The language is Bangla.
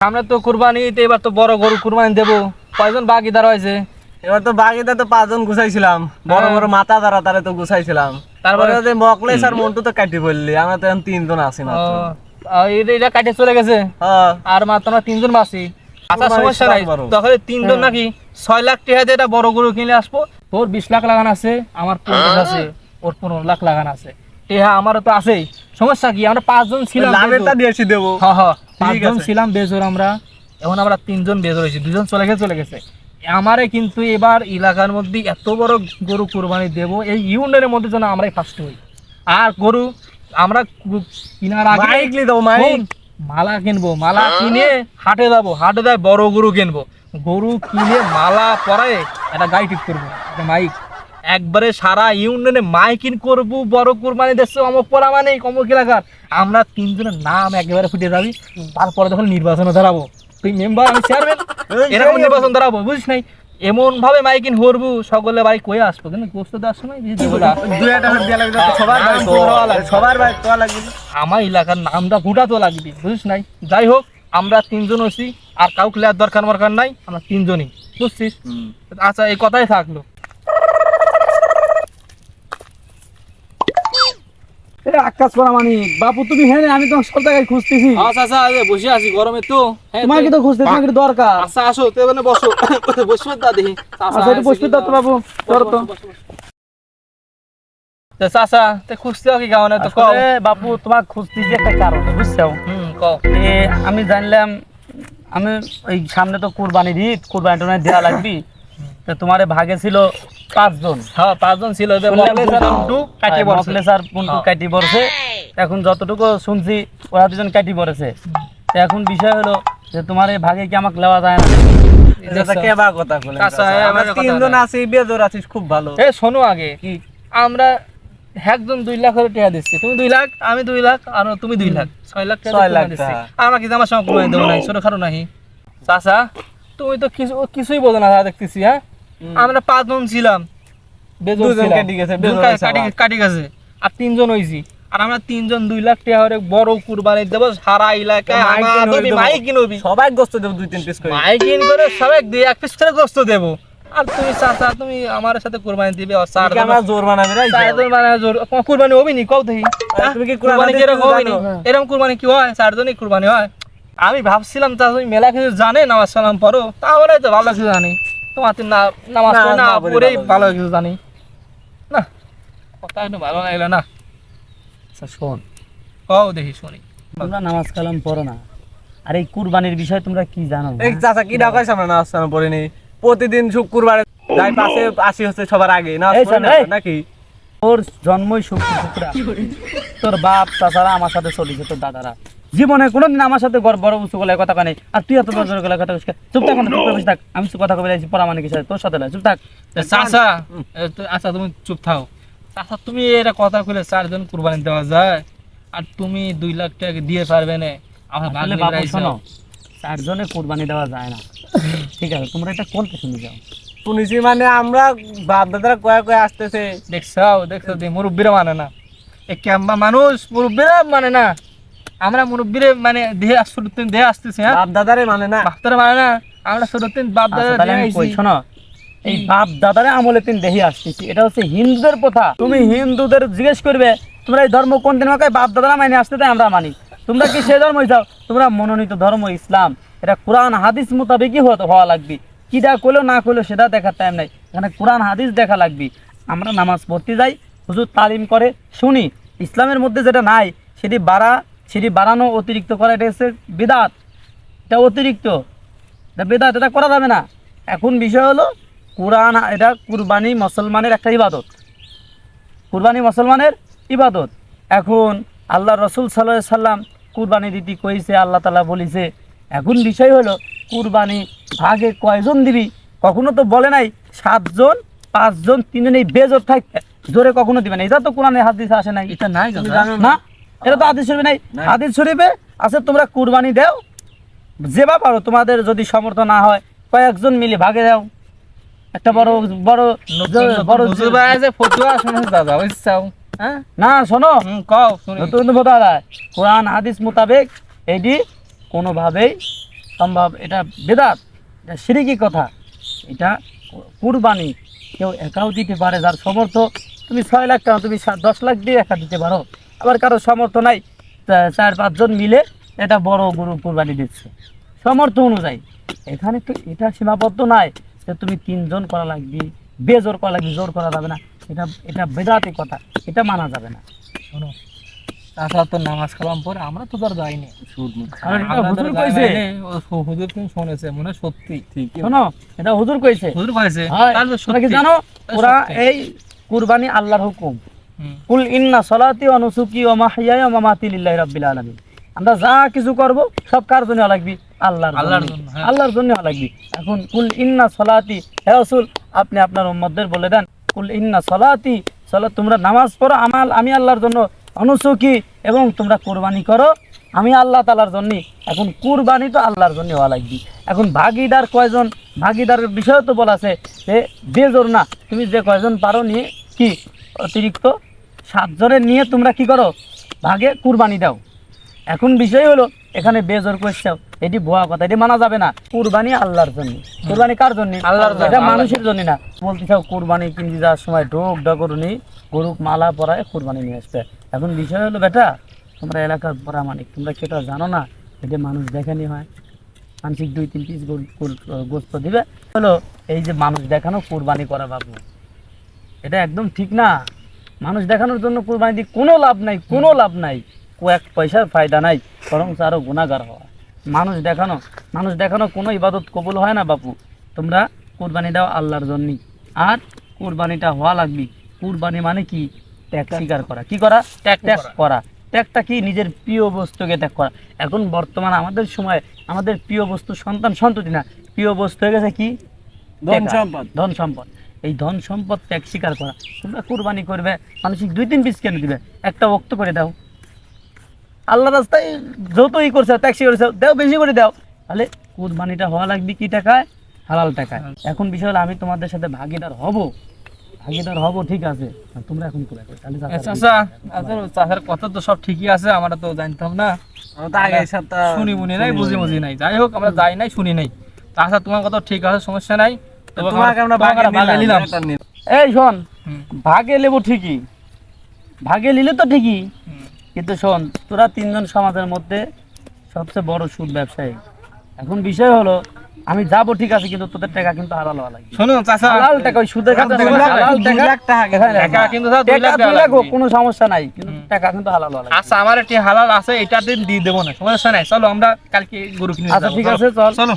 সামনে তো কুরবানি তো এবার তো বড় গরু কুরবানি দেবো। কয়জন বাকিদার হয়েছে? এবার তো বাকিতে তো পাঁচজন গুছাইছিলাম। বড় হ্যাঁ। বড় মাথা দ্বারা তারে তো গুছাইছিলাম। তারপরে যে মকলেশ আর মন্টু তো কাটি বললি আমরা তো এখন তিনজন আছি আহ, এটা এটা কাটে চলে গেছে? হ্যাঁ। আর মাত্র আমরা তিনজন বাসি। আচ্ছা সমস্যা নাই। তিনজন নাকি? ছয় লাখ টাকা দিয়ে একটা বড় গরু কিনে আসব। তোর বিশ লাখ লাগান আছে আমার পঞ্চাশ আছে ওর পনেরো লাখ লাগান আছে। টেহা আমারও তো আছেই। সমস্যা কি? আমরা পাঁচজন ছিলাম লাভেরটা। দিয়েছি দেবো। হ্যাঁ হ্যাঁ পাঁচজন ছিলাম বেজোর আমরা। এখন আমরা তিনজন বেজোর হয়েছি। দুজন চলে গেছে চলে গেছে। আমারে কিন্তু এবার এলাকার মধ্যে এত বড় গরু কোরবানি দেব এই ইউনিয়নের মধ্যে যেন আমরাই ফার্স্ট হই। আর গরু আমরা কেনার আগে মাইক লি দাও মাইক। মালা কিনবো মালা কিনে হাটে যাব। হাটে যাই বড় গরু কিনবো। গরু কিনে মালা পরায় একটা গাড়ি ঠিক করব। একটা মাইক। একবারে সারা ইউনিয়নে মাইকিন করব বড় কুরবানি দেশে অমক পরা মানে অমক এলাকার। আমরা তিনজনের নাম একেবারে ফুটে যাবি তারপরে যখন নির্বাচনে দাঁড়াবো তুই মেম্বার আমি চেয়ারম্যান এরকম নির্বাচন দাঁড়াবো বুঝিস নাই? এমন ভাবে মাইকিং করব সকলে বাড়ি কয়ে আসব কিন্তু গোস্ত দেওয়ার সময় সবার ভাই ভাই লাগবে আমার এলাকার নামটা ফুটাতো লাগবে বুঝিস নাই? যাই হোক আমরা তিনজন আছি আর কাউকে দরকার মরকার নাই আমরা তিনজনই বুঝছিস? আচ্ছা এই কথাই থাকল। এ আকাশ করা বাপু তুমি হ্যাঁ আমি তোমার সব জায়গায় খুঁজতেছি। আচ্ছা আচ্ছা বসে আছি গরমে তো। হ্যাঁ, তোমাকে তো খুঁজতে তোমাকে দরকার। আচ্ছা আসো তো এখানে বসো। বসবে তা দেখি। আচ্ছা একটু বসবি তো তো বাবু ধরো তো। চাচা তে খুঁজতে কি কারণে? তো কও। বাপু তোমাকে খুঁজতেছি একটা কারণ বুঝছ? হুম কও। আমি জানলাম আমি ওই সামনে তো কুরবানির ঈদ কুরবানি টুরবানি দেওয়া লাগবি তো তোমার ভাগে ছিল পাঁচজন। হ্যাঁ পাঁচজন ছিল যে পুন্টু হ্যাঁ। কাটি এখন যতটুকু শুনছি ওরা দুজন কাটি এখন বিষয় হলো যে তোমার এই ভাগে কি আমাকে নেওয়া যায় না? আমরা একজন দুই লাখ টাকা দিচ্ছি। তুমি দুই লাখ আমি দুই লাখ আর তুমি দুই লাখ। ছয় লাখ টাকা ছয় লাখ তোমায় দিচ্ছি। আমাকে আমার সঙ্গে দেবো নাই নাহি। চাচা তুমি তো কিছু কিছুই বোঝো না দেখতেছি হ্যাঁ? আমরা পাঁচজন ছিলাম। কেটে গেছে, আর তিনজন হয়েছি আর আমরা তিনজন দুই লাখ টাকা করে বড় কুরবানি দেবো সারা এলাকায় কিনে দেবো। কিনবি সবাই গোস্ত দেবো দুই তিন পিস করে। মাইকিং করে সবাই দিয়ে এক পিস করে গোস্ত দেবো। আর তুমি চাচা তুমি আমার সাথে কুরবানি দিবে আর চার আমরা জোর বানাবি রে? মানে জোর। কুরবানি হবে নি? কও দেখি? তুমি কি কুরবানি কি এরকম হবে নি? এরকম কুরবানি কি হয়? চারজনই কুরবানি হয়। আমি ভাবছিলাম তা তুমি মেলা কিছু জানে নামাজ সালাম পড়ো। তাহলে তো ভালো কিছু জানি। তোমার তো না নামাজ না, পড়ে না না পড়েই ভালো। কিছু জানি। না কথা একটু ভালো লাগল না। আচ্ছা শোন। কও দেখি শুনি। তোমরা নামাজ কালাম পড়ো না। আর এই কুরবানির বিষয় তোমরা কি জানো এই চাচা কি ডাকাইছ আমরা নামাজ সালাম পড়িনি? প্রতিদিন শুক্রবারে যাই পাশে আসি হচ্ছে সবার আগে। না। নাকি? তোর জন্মই শুক্র তোর বাপ চাচারা আমার সাথে চলিছে তোর দাদারা। জীবনে কোনোদিন আমার সাথে বড় উঁচু গলায় কথা কানে আর তুই এত বড় জোর গলায় কথা কে? চুপ থাক না, চুপ করে বসে থাক। আমি তো কথা কবে যাইছি পড়া মানে কিসে তোর সাথে নয়, চুপ থাক। চাচা আচ্ছা তুমি চুপ থাও। চাচা তুমি এটা কথা কইলে চারজন কুরবানি দেওয়া যায়। আর তুমি দুই লাখ টাকা দিয়ে পারবে না। আমার ভাগ্নে বাবু শোনো চারজনে কোরবানি দেওয়া যায় না। ঠিক আছে তোমরা এটা কোনটা শুনে যাও? শুনেছি মানে আমরা বাপ দাদারা কয়ে কয়ে আসতেছে। দেখছাও দেখছ মুরব্বীরা মানে না। এ ক্যাম্বা মানুষ মুরব্বীরা মানে না। আমরা মুরব্বীরে মানে দেহে শুরুতে দেহে আসতেছি হ্যাঁ? বাপ দাদারে মানে না। বাপ্তারা মানে না আমরা শুরুতে বাপ দাদা তাহলে আমি শোনো এই বাপ দাদারে আমলে তিন দেহি আসতেছি এটা হচ্ছে হিন্দুদের প্রথা। তুমি হিন্দুদের জিজ্ঞেস করবে তোমরা এই ধর্ম কোন দিন বাপ দাদারা মানে আসতে তাই আমরা মানি। তোমরা কি সে ধর্ম যাও তোমরা মনোনীত ধর্ম ইসলাম। এটা কোরআন হাদিস মোতাবেকই হতে হওয়া লাগবে। কিটা করল না করল সেটা দেখার টাইম নাই। এখানে কোরআন হাদিস দেখা লাগবে। আমরা নামাজ পড়তে যাই হুজুর তালিম করে শুনি। ইসলামের মধ্যে যেটা নাই সেটি বাড়া সেটি বাড়ানো অতিরিক্ত করা এটা হচ্ছে বিদাত। এটা অতিরিক্ত। এটা বেদাত এটা করা যাবে না। এখন বিষয় হলো কোরআন এটা কুরবানি মুসলমানের একটা ইবাদত। কুরবানি মুসলমানের ইবাদত। এখন আল্লাহ রসুল সাল্লাহ সাল্লাম কুরবানি দিতে কইছে আল্লাহ তালা বলিছে এখন বিষয় হলো কুরবানি ভাগে কয়জন দিবি? কখনো তো বলে নাই সাতজন পাঁচজন তিনজন এই বেজোর থাকবে। জোরে কখনো দিবে না। এটা তো কোরআনে হাদিস আসে নাই। এটা নাই না? এটা তো হাদিস শরীফে নাই। হাদিস শরীফে আছে তোমরা কুরবানি দাও যেবা পারো। তোমাদের যদি সমর্থ না হয় কয়েকজন মিলে ভাগে দাও। একটা বড় বড় বড় আছে ফতুয়া শুনে দাদা বুঝছাও? হ্যাঁ? না শোনো। কও শুনি। নতুন কথা কোরআন হাদিস মোতাবেক এটি কোনোভাবেই সম্ভব। এটা বেদাত এটা সিরিকি কথা। এটা কুরবানি। কেউ একাও দিতে পারে যার সমর্থ তুমি ছয় লাখ টাকা তুমি দশ লাখ দিয়ে একা দিতে পারো। আবার কারও সমর্থ নাই চার পাঁচজন মিলে এটা বড় গরু কুরবানি দিচ্ছে। সমর্থ অনুযায়ী। এখানে তো এটা সীমাবদ্ধ নাই যে তুমি তিনজন করা লাগবে বেজোর করা লাগবে জোর করা যাবে না। এটা এটা বেদাতি কথা এটা মানা যাবে না। শোনো চাচা তো নামাজ কালাম পরে আমরা তো তার যাইনি। হুজুর কইছে। হুজুর তুমি শুনেছে মনে হয় সত্যি। শোনো এটা হুজুর কইছে। হুজুর কইছে। তাহলে কি। জানো? ওরা এই কুরবানি আল্লাহর হুকুম। কুল ইন্না সলাতি নুসুকি মাহইয়ায়া ওয়া মামাতি লিল্লাহি রাব্বিল আলামিন। আমরা যা কিছু করব সব কার জন্য লাগবে? আল্লাহর আল্লাহর জন্য হ্যাঁ। আল্লাহর জন্য লাগবে। এখন কুল ইন্না সলাতি হে রাসূল আপনি আপনার উম্মতদের বলে দেন কুল ইন্না সলাতি সালাত তোমরা নামাজ পড়ো আমাল আমি আল্লাহর জন্য অনুসুকি এবং তোমরা কুরবানি করো আমি আল্লাহ তালার জন্য। এখন কুরবানি তো আল্লাহর জন্য হওয়া লাগবে। এখন ভাগিদার কয়জন? ভাগিদারের বিষয় তো বলা আছে যে বেজোর না তুমি যে কয়জন পারো নিয়ে কি অতিরিক্ত সাতজনের নিয়ে তোমরা কি করো? ভাগে কুরবানি দাও। এখন বিষয় হলো এখানে বেজোর করছে এটি ভুয়া কথা এটি মানা যাবে না। কুরবানি আল্লাহর জন্য। কুরবানি কার জন্য? আল্লাহর জন্য, এটা মানুষের জন্য না। বলতে চাও কুরবানি কিনতে যাওয়ার সময় ঢোক ডকরুনি গরুক মালা পরায় কুরবানি নিয়ে আসবে। এখন বিষয় হলো বেটা তোমরা এলাকার পরামানিক তোমরা কি এটা জানো না? এটা মানুষ দেখানি হয়। মানসিক দুই তিন পিস গোস্ত দিবে। হলো এই যে মানুষ দেখানো কুরবানি করা বাবু। এটা একদম ঠিক না। মানুষ দেখানোর জন্য কুরবানি দিয়ে কোনো লাভ নাই কোনো লাভ নাই। কয়েক পয়সার ফায়দা নাই বরং আরও গুণাগার হওয়া। মানুষ দেখানো মানুষ দেখানো কোনো ইবাদত কবুল হয় না বাপু। তোমরা কুরবানি দাও আল্লাহর জন্যই। আর কুরবানিটা হওয়া লাগবে। কুরবানি মানে কি? ত্যাগ স্বীকার করা। কি করা? ত্যাগ ত্যাগ করা। ত্যাগটা কি? নিজের প্রিয় বস্তুকে ত্যাগ করা। এখন বর্তমান আমাদের সময় আমাদের প্রিয় বস্তু সন্তান সন্ততি না। প্রিয় বস্তু হয়ে গেছে কি? ধন সম্পদ। ধন সম্পদ। এই ধন সম্পদ ত্যাগ স্বীকার করা। তোমরা কুরবানি করবে মানসিক দুই তিন পিস কেন দিবে? একটা বক্ত করে দাও। আল্লাহ রাস্তায় যতই করছে ত্যাগ স্বীকার করছে দাও বেশি করে দাও। তাহলে কুরবানিটা হওয়া লাগবে কি টাকায়? হালাল টাকায়। এখন বিষয় হলো আমি তোমাদের সাথে ভাগিদার হব। ভাগিদার হব ঠিক আছে। তোমরা এখন করে। চাচা- চাচা চাচার চাচার কথা তো সব ঠিকই আছে আমরা তো জানতাম না। আমরা তো শুনি মুনি নাই বুঝি মুঝি নাই। যাই হোক আমরা যাই নাই শুনি নাই। চাচা তোমার কথা ঠিক আছে সমস্যা নাই। তোমাকে আমরা ভাগে নিলাম। এই শোন ভাগে লেবো ঠিকই। ভাগে নিলে তো ঠিকই। কিন্তু শোন তোরা তিনজন সমাজের মধ্যে সবচেয়ে বড় সুদ ব্যবসায়ী। এখন বিষয় হলো আমি যাব ঠিক আছে কিন্তু তোদের টাকা কিন্তু হালাল হওয়া লাগবে। শোনো চাচা হালাল টাকা ওই সুদের খাতে দুই লাখ- হালাল টাকা কিন্তু স্যার দুই লাখ টাকা লাগবে। কোনো সমস্যা নাই কিন্তু টাকা কিন্তু হালাল হওয়া লাগবে। আচ্ছা আমার একটি হালাল আছে এটা দিন দিয়ে দেবো না সমস্যা নাই চলো আমরা কালকে গরু কিনে আচ্ছা ঠিক আছে চল। চলো।